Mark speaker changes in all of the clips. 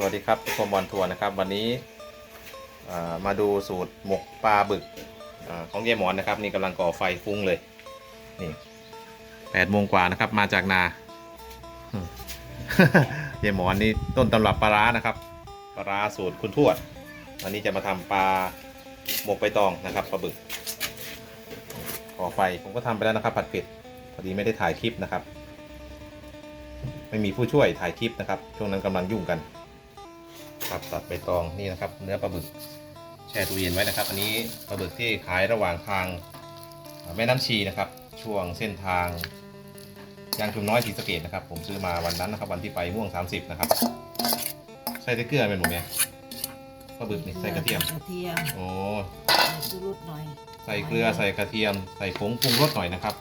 Speaker 1: สวัสดีครับทุกคนบอลทัวร์นะครับ วันนี้มาดูสูตรหมกปลาบึกอของยายหมอนนะครับ นี่กำลังก่อไฟฟุ้งเลยนี่แปดโมงกว่านะครับ มาจากนาอืมยายหมอนนี่ต้นตำรับปลาร้านะครับปลาร้าสูตรคุณทวดวันนี้จะมาทำปลาหมกใบตองนะครับปลาบึกก่อไฟผมก็ทำไปแล้วนะครับ ผัดเผ็ดพอดีไม่ได้ถ่ายคลิปนะครับ ไม่มีผู้ช่วยถ่ายคลิปนะครับช่วงนั้นกำลังยุ่งกัน ครับตัดใบตองนี่นะครับ เนื้อปลาบึกแช่ตู้เย็นไว้นะครับ อันนี้ปลาบึกที่ขายระหว่างทางอ่าแม่น้ำชีนะครับ ช่วงเส้นทางยางชุมน้อยศรีสะเกดนะครับ ผมซื้อมาวันนั้นนะครับ วันที่ไปม่วง 30 นะครับ ใส่แตะเกียบเป็นหมดไหมปลาบึกนี่ใส่กระเทียม
Speaker 2: กระเทียม
Speaker 1: โอ้
Speaker 2: ใส่ชูรสหน่อย
Speaker 1: ใส่เกลือใส่กระเทียม ใส่ผงปรุงรสหน่อยนะครับ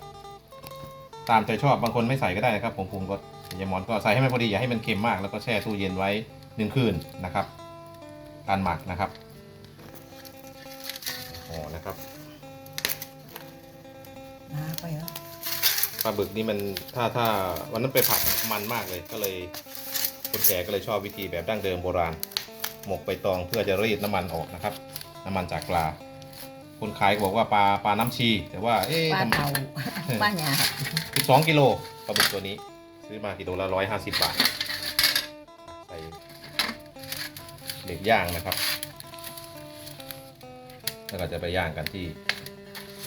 Speaker 1: ตามใจชอบบางคนไม่ใส่ก็ได้นะครับผงปรุงรสยายหมอนก็ใส่ให้มันพอดีอย่าให้มันเค็มมากแล้วก็แช่ตู้เย็นไว้ หนึ่งคืนนะครับ การหมักนะครับโอ้นะครับ
Speaker 2: นาไปเหรอ
Speaker 1: ปลาบึกนี่มันถ้าถ้าวันนั้นไปผัดมันมากเลยก็เลยคนแก่ก็เลยชอบวิธีแบบดั้งเดิมโบราณ หมกใบตองเพื่อจะรีดน้ำมันออกนะครับ น้ำมันจากปลาคนขายก็บอกว่าปลาปลาน้ำชี แต่ว่าเอ๊ะ
Speaker 2: ป้า
Speaker 1: ทำไม
Speaker 2: เต่าป้าหยา
Speaker 1: 12กิโลปลาบึกตัวนี้ ซื้อมากิโลละ150บาท เด็กย่างนะครับ แล้วก็จะไปย่างกันที่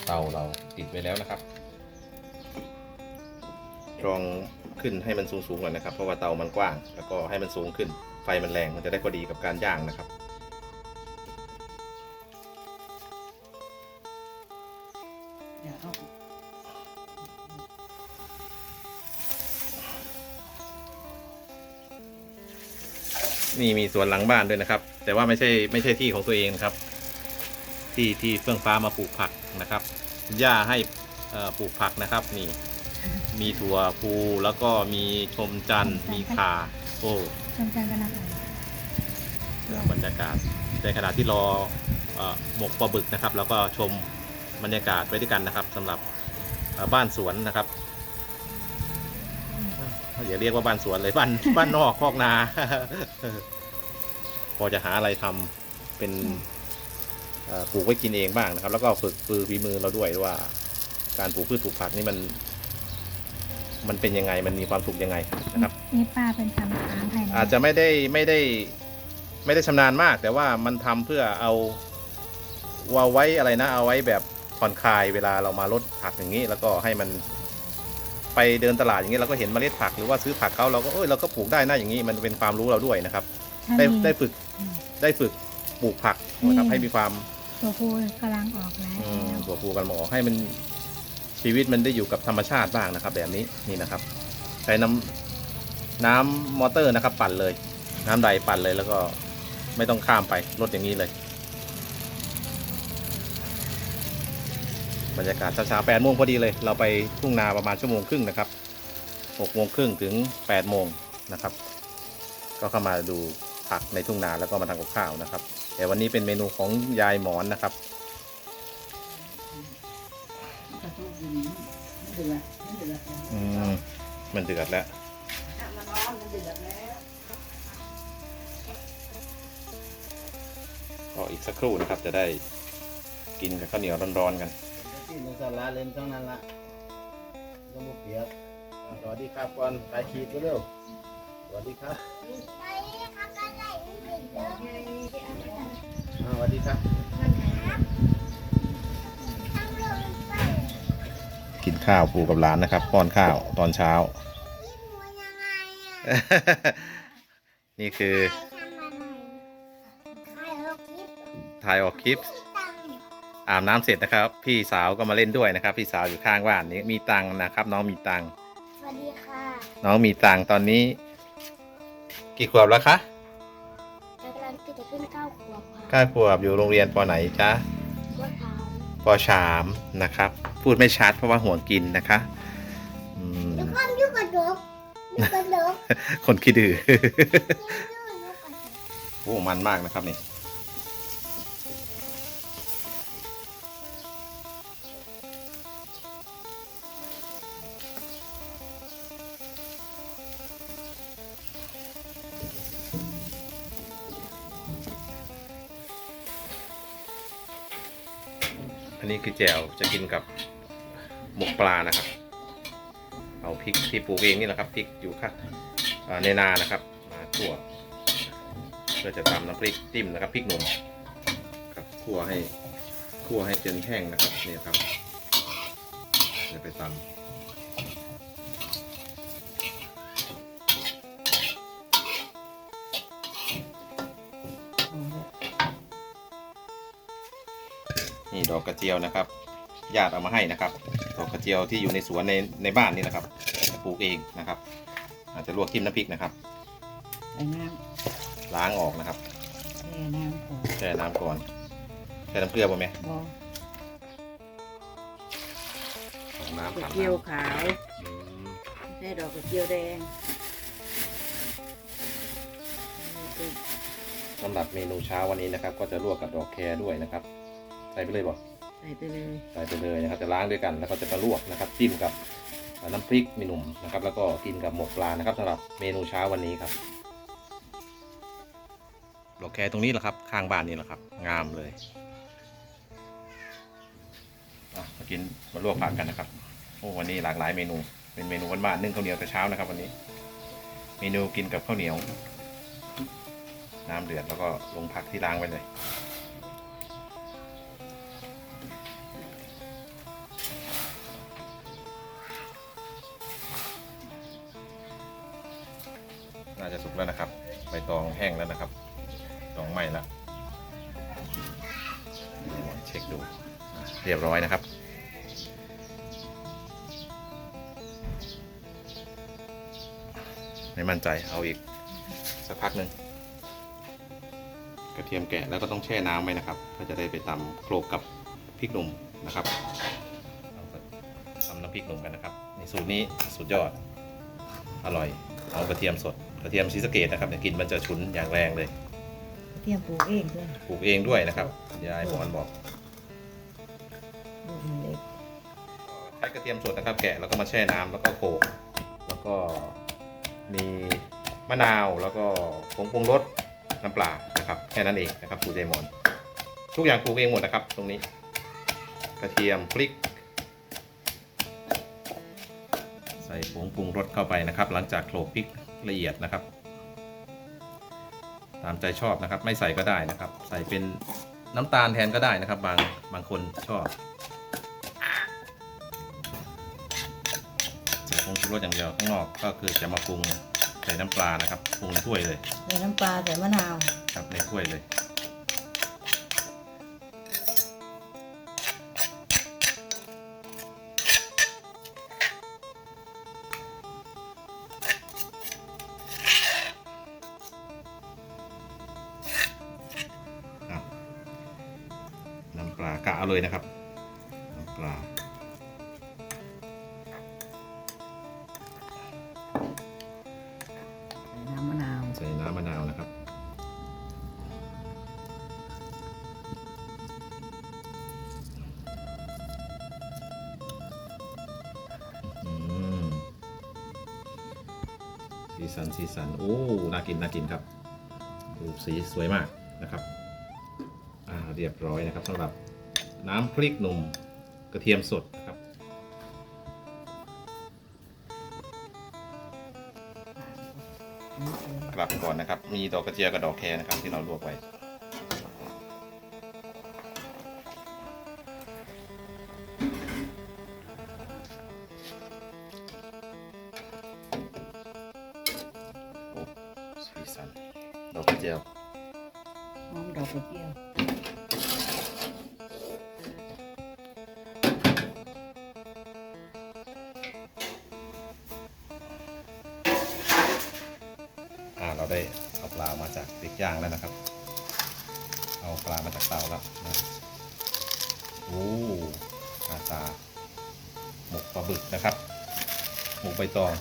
Speaker 1: เตาเราติดไว้แล้วนะครับ ลองขึ้นให้มันสูงๆก่อนนะครับ เพราะว่าเตามันกว้าง แล้วก็ให้มันสูงขึ้น ไฟมันแรงมันจะได้พอดีกับการย่างนะครับ นี่มีสวนหลังบ้านด้วยนะครับ แต่ว่าไม่ใช่ไม่ใช่ที่ของตัวเองนะครับ ที่ที่เฟื่องฟ้ามาปลูกผักนะครับคุณย่าให้เอ่อปลูกผักนะครับ นี่ มีถั่วพูแล้วก็มีชมจันทร์มีข่าโอ้
Speaker 3: จำจันกันนะคะ
Speaker 1: บรรยากาศในขณะที่รอเอ่อหมกปลาบึกนะครับ แล้วก็ชมบรรยากาศไปด้วยกันนะครับสำหรับเอ่อบ้านสวนนะครับ อย่าเรียกว่าบ้านสวนเลยบ้านบ้านนอกคอกนา พอจะหาอะไรทำเป็นเอ่อปลูกไว้กินเองบ้างนะครับ แล้วก็ฝึกฟือฝีมือเราด้วยว่า การปลูกพืชปลูกผักนี่มัน มันเป็นยังไงมันมีความสุขยังไงนะครับ
Speaker 3: นี่ป้าเป็นทำค้างให้นะ
Speaker 1: อาจจะไม่ได้ไม่ได้ ไม่ได้ชำนาญมาก แต่ว่ามันทำเพื่อเอาว่าไว้อะไรนะ เอาไว้แบบผ่อนคลายเวลาเรามาลดผักอย่างนี้ แล้วก็ให้มัน ไปเดินตลาดอย่างนี้เราก็เห็นเมล็ดผักหรือว่าซื้อผักเขาเราก็เอ้ยเราก็ปลูกได้นะอย่างนี้มันเป็นความรู้เราด้วยนะครับ
Speaker 3: ถ้า
Speaker 1: ได้
Speaker 3: มี
Speaker 1: ได้ฝึก
Speaker 3: อืม
Speaker 1: ได้ฝึกปลูกผักนะครับ
Speaker 3: นี่
Speaker 1: ให้มีความ
Speaker 3: ตัวผู้กำลังออกแล้ว
Speaker 1: อืมตัวปลูกกันหมอให้มันชีวิตมันได้อยู่กับธรรมชาติบ้างนะครับ แบบนี้นี่นะครับ ใช้น้ำน้ำมอเตอร์นะครับ ปั่นเลย น้ำใดปั่นเลยแล้วก็ไม่ต้องข้ามไปรถอย่างนี้เลย บรรยากาศเช้าๆแปดโมงพอดีเลย เราไปทุ่งนาประมาณชั่วโมงครึ่งนะครับหกโมงครึ่งถึงแปดโมงนะครับ ก็เข้ามาดูผักในทุ่งนาแล้วก็มาทำกับข้าวนะครับ แต่วันนี้เป็นเมนูของยายหมอนนะครับ
Speaker 2: อืมมั
Speaker 1: นเดือดแล้ว
Speaker 2: มันร้อนมันเดือดแล้ว
Speaker 1: รออีกสักครู่นะครับจะได้กินกับข้าวเหนียวร้อนๆกัน
Speaker 4: ที่ในสาระเล่นต้องนั้นละยังบุเปียกอ่าสวัสดีครับก่อนไปขีดก็เร็วสวัสดีครับอ่าสวัสดีครับ
Speaker 1: กินข้าวปูกับหลานนะครับป้อนข้าวตอนเช้า นี่คือ ถ่ายออกคลิป อาบน้ำเสร็จนะครับ พี่สาวก็มาเล่นด้วยนะครับ พี่สาวอยู่ข้างบ้านนี้มีตังค์นะครับ น้องมีตังค์
Speaker 3: สวัสดีค่ะ
Speaker 1: น้องมีตังค์ตอนนี้ กี่ขวบแล้วคะ
Speaker 3: กำลังจะขึ้นเก้าขวบค่ะ
Speaker 1: เก้าขวบอยู่โรงเรียนปไหนจ๊ะ
Speaker 3: ว่าถาม
Speaker 1: ปสามนะครับ พูดไม่ชัดเพราะว่าห่วงกินนะคะอืม
Speaker 3: ลูกความยุกกระดกยุกกระดก
Speaker 1: คนคิดดื้อ
Speaker 3: ยุกยุกกระดก
Speaker 1: โอ้มันมากนะครับนี่อัน นี้คือแจ่วจะกินกับหมกปลานะครับ เอาพริกที่ปลูกเองนี่แหละครับพริกอยู่ข้างอ่ในนานะครับมาคั่วเพื่อจะตำน้ำพริกจิ้มนะครับพริกหนุ่มครับคั่วให้คั่วให้จนแห้งนะครับนี่ครับเดี๋ยวไปตำ นี่ดอกกระเจียวนะครับญาติเอามาให้นะครับดอกกระเจียวที่อยู่ในสวนในในบ้านนี่นะครับปลูกเองนะครับ อาจจะลวกจิ้มน้ำพริกนะครับ
Speaker 2: ใส่น้
Speaker 1: ล้างออกนะครับำ
Speaker 2: แช่น้ำก่อน
Speaker 1: แช่น้ำก่อนแช่น้ำเกลือป่ะไหม
Speaker 2: บอ
Speaker 1: น้ำ
Speaker 2: กระ
Speaker 1: ผ่าน
Speaker 2: เจียว
Speaker 1: น้ำ
Speaker 2: ขาว
Speaker 1: อืม
Speaker 2: ใส่ดอกกระเจียวแดง
Speaker 1: สำหรับเมนูเช้าวันนี้นะครับ ก็จะลวกกับดอกแครด้วยนะครับ ใส่ไปเลยบอก
Speaker 2: ใส่ไปเลย
Speaker 1: ใส่ไปเลยนะครับจะล้างด้วยกันแล้วก็จะมาลวกนะครับจิ้มกับน้ำพริกมีหนุ่มนะครับ แล้วก็กินกับหมกปลานะครับสำหรับเมนูเช้าวันนี้ครับดอกแครตรงนี้แหละครับ ข้างบ้านนี่แหละครับ งามเลยอะมากินมาลวกผักกันนะครับโอ้วันนี้หลากหลายเมนู เป็นเมนูบ้านๆนึ่งข้าวเหนียวแต่เช้านะครับ วันนี้ เมนูกินกับข้าวเหนียว น้ำเดือดแล้วก็ลงผักที่ล้างไว้เลย น่าจะสุกแล้วนะครับ ใบตองแห้งแล้วนะครับตองไหม้แล้วเช็คดูเรียบร้อยนะครับไม่มั่นใจเอาอีกสักพักหนึ่งกระเทียมแกะแล้วก็ต้องแช่น้ำไว้นะครับเพื่อจะได้ไปตำโขลกกับพริกหนุ่มนะครับเราก็ทำน้ำพริกหนุ่มกันนะครับในสูตรนี้สุดยอดอร่อยเอากระเทียมสด กระเทียมซีสะเกตนะครับเนี่ยกลินมันจะฉุนอย่างแรงเลย
Speaker 2: กระเทียมปลูกเองด้วย
Speaker 1: ปลูกเองด้วยนะครับยายหมอนบอก
Speaker 2: ลูกมันเล็ก
Speaker 1: ใช้กระเทียมสดนะครับ แกะแล้วก็มาแช่น้ำแล้วก็โขลกแล้วก็มีมะนาวแล้วก็ผงปรุงรสน้ำปลานะครับแค่นั้นเองนะครับสูตรยายหมอน ทุกอย่างปลูกเองหมดนะครับ ตรงนี้ กระเทียมพริก ใส่ผงปรุงรสเข้าไปนะครับ หลังจากโขลกพริก ละเอียดนะครับ ตามใจชอบนะครับ ไม่ใส่ก็ได้นะครับ ใส่เป็นน้ำตาลแทนก็ได้นะครับ บางบางคนชอบใส่ผงชูรสอย่างเดียวข้างนอกก็คือจะมาปรุงใส่น้ำปลานะครับปรุงในถ้วยเลย
Speaker 2: ใส่น้ำปลาใส่มะนาว
Speaker 1: ครับในถ้วยเลย เอาเลยนะครับน้ำปลา
Speaker 2: ใส่น้ำมะนาว
Speaker 1: ใส่น้ำมะนาวนะครับอืมสีสันสีสันโอ้น่ากินน่ากินครับดูสีสวยมากนะครับ อ่าเรียบร้อยนะครับสำหรับ น้ำพริกหนุ่มกระเทียมสดนะครับ กลับก่อนนะครับ มีดอกกระเจียวกับดอกแครนะครับที่เราลวกไว้ ได้เอาปลามาจากเด็กย่างแล้วนะครับ เอาปลามาจากเตาแล้วนะโอ้ปลาตาหมกปลาบึกนะครับ หมกใบตอง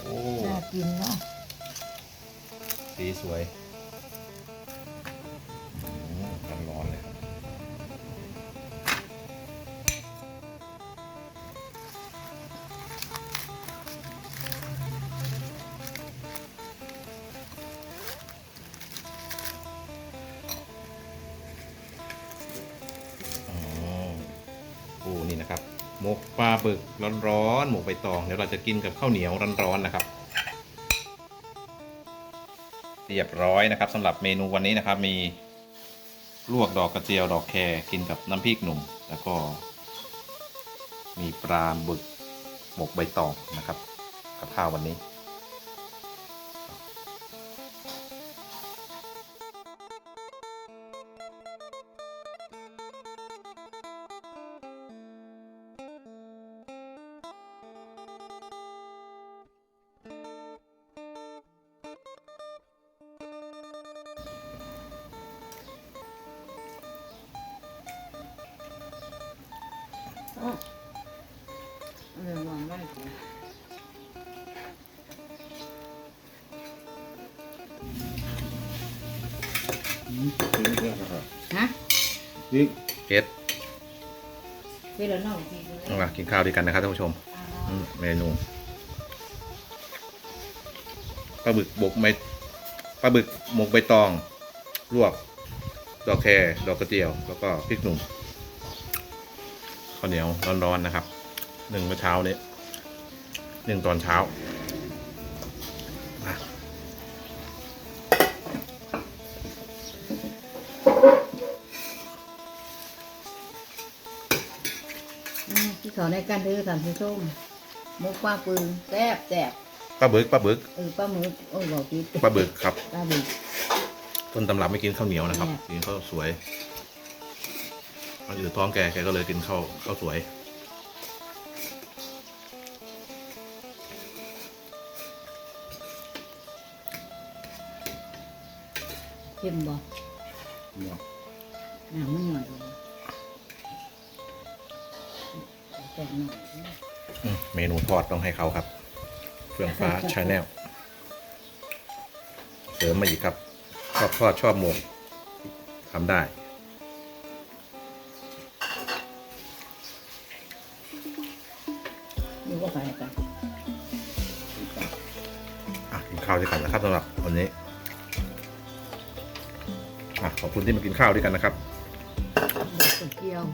Speaker 1: โอ้
Speaker 2: น่ากินเนาะ
Speaker 1: สีสวย ลาบึกร้อนๆหมกใบตองเดี๋ยวเราจะกินกับข้าวเหนียวร้อนๆนะครับ เรียบร้อยนะครับสำหรับเมนูวันนี้นะครับมีลวกดอกกระเจียวดอกแครกินกับน้ำพริกหนุ่ม แล้วก็ มีปลาบึกหมกใบตองนะครับ กับข้าววันนี้
Speaker 2: เรื่องวางไว้กู
Speaker 4: ถึงเรื่องครับ
Speaker 2: ฮะ
Speaker 4: นี่
Speaker 1: เก็ต
Speaker 2: เวลาน้องทีกูเลย
Speaker 1: มากินข้าวด้วยกันนะครับท่านผู้ชมอืมเมนูปลาบึกบกใบปลาบึกหมกใบตอง ลวก ดอกแครดอกกระเจียว แล้วก็พริกหนุ่ม ข้าวเหนียวร้อนๆนะครับ หนึ่งเมื่อเช้านี้หนึ่งตอนเช้าอะ
Speaker 2: อืมที่เขาในการดื้อสามสีส้มมุกปลาปืนแซ่บแซ่บ
Speaker 1: ปลาบึกปลาบึก
Speaker 2: เออปลาหมึกโอ้ยบอกผิด
Speaker 1: ปลาบึกครับ
Speaker 2: ปลาบึก
Speaker 1: ต้นตำรับไม่กินข้าวเหนียวนะครับ
Speaker 2: แม่
Speaker 1: กินข้าวสวย มันอยู่ท้องแกแกก็เลยกินข้าวข้าวสวย
Speaker 2: เข้มบอก
Speaker 4: เนาะ
Speaker 2: หนังมันหน่อยเลยแต่หน่อย
Speaker 1: อืมเมนูทอดต้องให้เขาครับ เฟื่องฟ้าชาแนลเสริมมาอีกครับ ชอบทอดชอบหมกทำได้
Speaker 2: ดูา
Speaker 1: วด้วยกันนะครับสำหรับวันนี้อะขอบคุณที่มากินข้าวด้วยกันนะครับ
Speaker 2: ดอกกระเจียว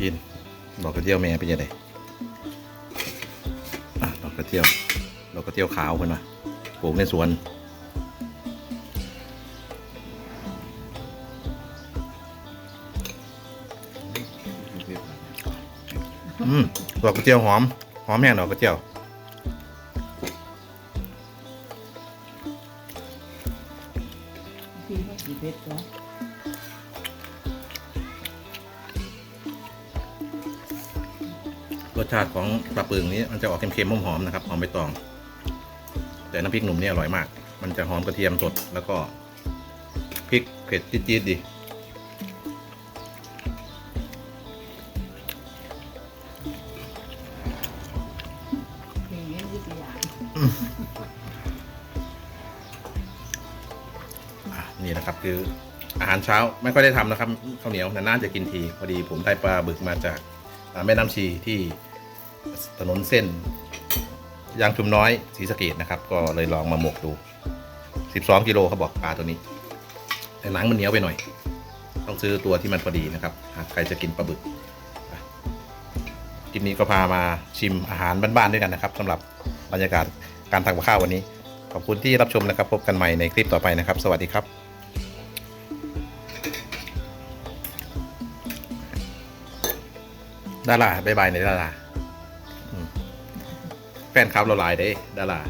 Speaker 1: กินดอกกระเจียวแม่เป็นยังไงอะดอกกระเจียวดอกกระเจียวขาวเพิ่นว่าปลูกในสวน อืมดอกกระเจียวหอม หอมแห้งดอกกระเจียว
Speaker 2: ที่เขาสีเพชรเหรอ
Speaker 1: รสชาติของปลาปึงนี้มันจะออกเค็มๆหอมๆนะครับหอมใบตอง แต่น้ำพริกหนุ่มนี่อร่อยมาก มันจะหอมกระเทียมสดแล้วก็พริกเผ็ดจี๊ดๆดี
Speaker 2: นี่
Speaker 1: นะครับ คืออาหารเช้าไม่ค่อยได้ทำนะครับข้าวเหนียวนานๆจะกินที พอดีผมได้ปลาบึกมาจากแม่น้ำชีที่ถนนเส้นยางชุมน้อยศรีสะเกดนะครับ ก็เลยลองมาหมกดู 12 กิโลเขาบอกปลาตัวนี้ แต่หนังมันเหนียวไปหน่อย ต้องซื้อตัวที่มันพอดีนะครับ หากใครจะกินปลาบึกอะคลิปนี้ก็พามาชิมอาหารบ้านๆด้วยกันนะครับสำหรับบรรยากาศ การทำกับข้าววันนี้ ขอบคุณที่รับชมนะครับ พบกันใหม่ในคลิปต่อไปนะครับ สวัสดีครับดาราบายบายในดาราแฟนคลับเราหลายเด้ดารา